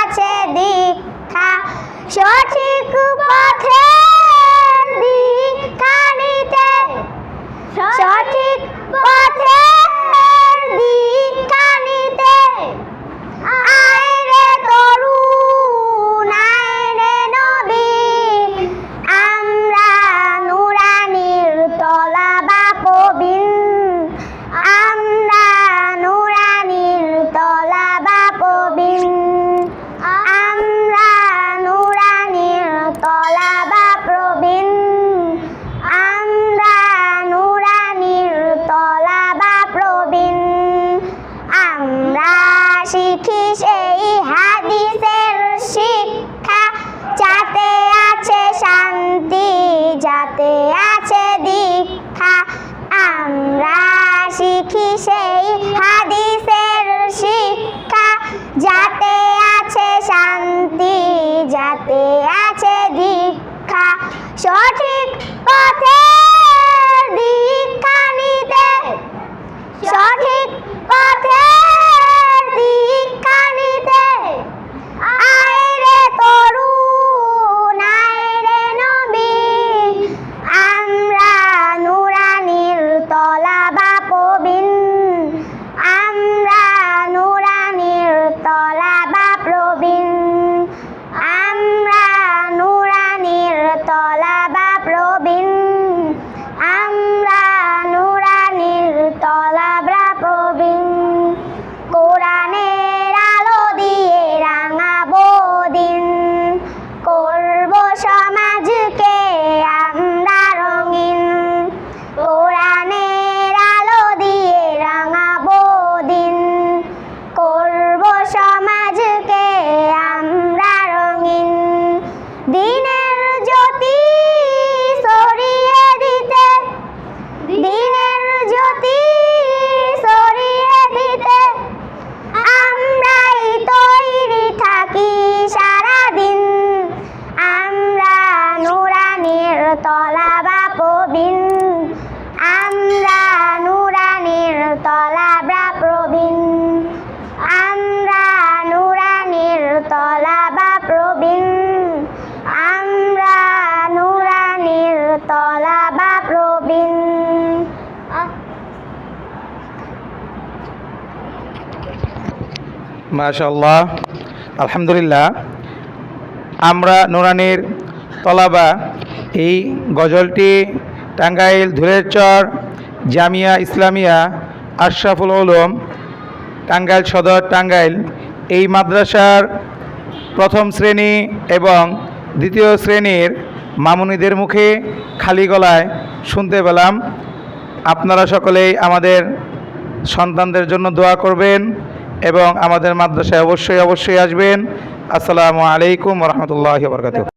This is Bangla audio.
আছে দীক্ষা সঠিক পথে দীক্ষা নিতে। সঠিক মাশাল্লাহ আলহামদুলিল্লাহ। আমরা নুরানির তলাবা, এই গজলটি টাঙ্গাইল ধুলেরচর জামিয়া ইসলামিয়া আশরাফুল আলম টাঙ্গাইল সদর টাঙ্গাইল, এই মাদ্রাসার প্রথম শ্রেণি এবং দ্বিতীয় শ্রেণির মামুনিদের মুখে খালি গলায় শুনতে পেলাম। আপনারা সকলেই আমাদের সন্তানদের জন্য দোয়া করবেন। এবং আমাদের মাদ্রাসায় অবশ্যই অবশ্যই আসবেন। আসসালামু আলাইকুম রহমতুল্লাহ বরকাত